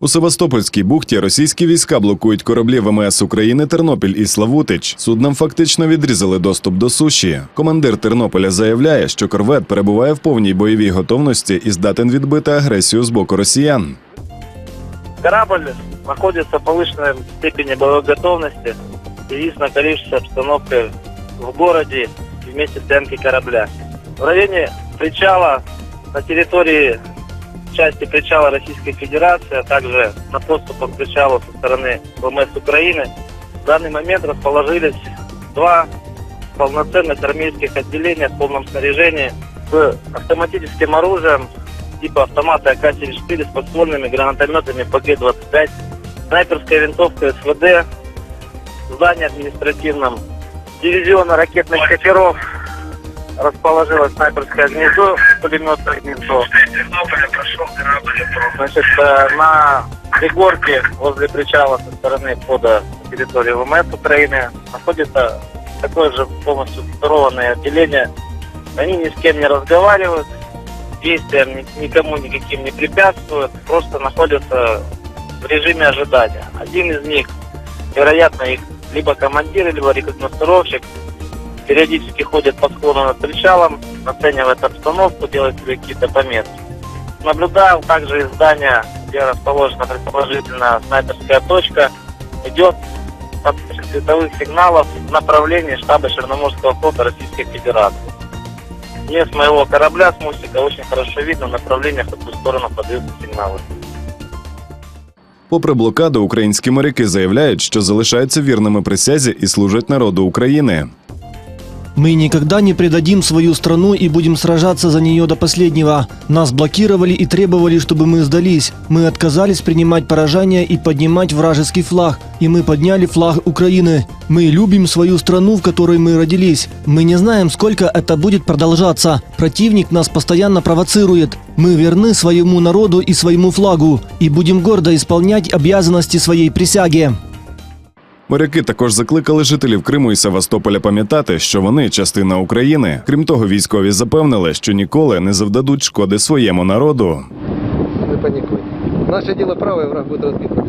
У Севастопольській бухті російські війська блокують кораблі ВМС України Тернопіль і Славутич. Суднам фактично відрізали доступ до суші. Командир Тернополя заявляє, що корвет перебуває в повній бойовій готовності і здатен відбити агресію з боку росіян. Корабль находится в повышенной степени боевой готовности в связи с накалившейся обстановкой в городе и вместе стоянки корабля. В районе причала на территории части причала Российской Федерации, а также на подступах к причалу со стороны ВМС Украины в данный момент расположились два полноценных армейских отделения в полном снаряжении с автоматическим оружием типа автомата АК-74 с подствольными гранатометами ПГ-25, снайперская винтовка СВД, здание административном, дивизиона ракетных катеров, расположилось снайперское гнездо, пулеметное гнездо. Значит, э, на пригорке возле причала со стороны входа на территорию ВМС Украины находится такое же полностью сформированное отделение. Они ни с кем не разговаривают, действиям ни- никому никаким не препятствуют, просто находятся в режиме ожидания. Один из них, вероятно, их либо командир, либо рекогностировщик, периодически ходит по склону над причалом, оценивает обстановку, делает себе какие-то пометки. Наблюдал также из здания, где расположена предположительно снайперская точка, идет подача световых сигналов в направлении штаба Черноморского флота Российской Федерации. Мне с моего корабля, с мостика, очень хорошо видно в направлениях, в какую сторону подаются сигналы. Попри блокаду, українські моряки заявляють, що залишаються вірними присязі і служать народу України. Мы никогда не предадим свою страну и будем сражаться за нее до последнего. Нас блокировали и требовали, чтобы мы сдались. Мы отказались принимать поражение и поднимать вражеский флаг. И мы подняли флаг Украины. Мы любим свою страну, в которой мы родились. Мы не знаем, сколько это будет продолжаться. Противник нас постоянно провоцирует. Мы верны своему народу и своему флагу. И будем гордо исполнять обязанности своей присяги. Моряки також закликали жителів Криму і Севастополя пам'ятати, що вони частина України. Крім того, військові запевнили, що ніколи не завдадуть шкоди своєму народу. Не панікуй. Наше діло праве враг буде разбит.